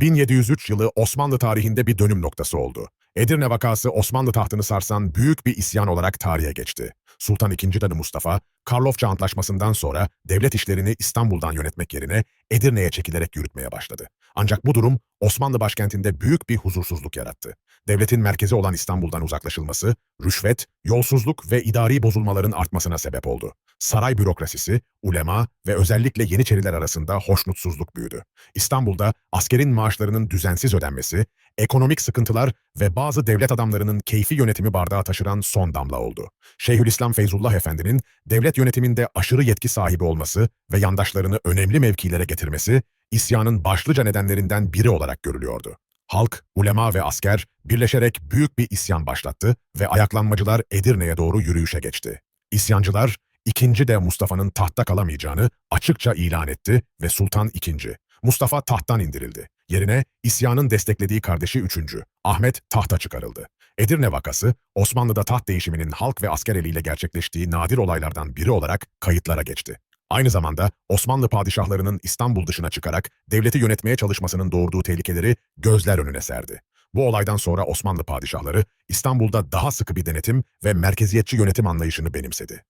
1703 yılı Osmanlı tarihinde bir dönüm noktası oldu. Edirne vakası Osmanlı tahtını sarsan büyük bir isyan olarak tarihe geçti. Sultan II. Danı Mustafa, Karlofça Antlaşması'ndan sonra devlet işlerini İstanbul'dan yönetmek yerine Edirne'ye çekilerek yürütmeye başladı. Ancak bu durum Osmanlı başkentinde büyük bir huzursuzluk yarattı. Devletin merkezi olan İstanbul'dan uzaklaşılması, rüşvet, yolsuzluk ve idari bozulmaların artmasına sebep oldu. Saray bürokrasisi, ulema ve özellikle Yeniçeriler arasında hoşnutsuzluk büyüdü. İstanbul'da askerin maaşlarının düzensiz ödenmesi, ekonomik sıkıntılar ve bazı devlet adamlarının keyfi yönetimi bardağı taşıran son damla oldu. Şeyhülislam Feyzullah Efendi'nin devlet yönetiminde aşırı yetki sahibi olması ve yandaşlarını önemli mevkilere getirmesi, isyanın başlıca nedenlerinden biri olarak görülüyordu. Halk, ulema ve asker birleşerek büyük bir isyan başlattı ve ayaklanmacılar Edirne'ye doğru yürüyüşe geçti. İsyancılar, ikinci de Mustafa'nın tahtta kalamayacağını açıkça ilan etti ve Sultan II. Mustafa tahttan indirildi. Yerine isyanın desteklediği kardeşi 3. Ahmet tahta çıkarıldı. Edirne vakası, Osmanlı'da taht değişiminin halk ve asker eliyle gerçekleştiği nadir olaylardan biri olarak kayıtlara geçti. Aynı zamanda Osmanlı padişahlarının İstanbul dışına çıkarak devleti yönetmeye çalışmasının doğurduğu tehlikeleri gözler önüne serdi. Bu olaydan sonra Osmanlı padişahları İstanbul'da daha sıkı bir denetim ve merkeziyetçi yönetim anlayışını benimsedi.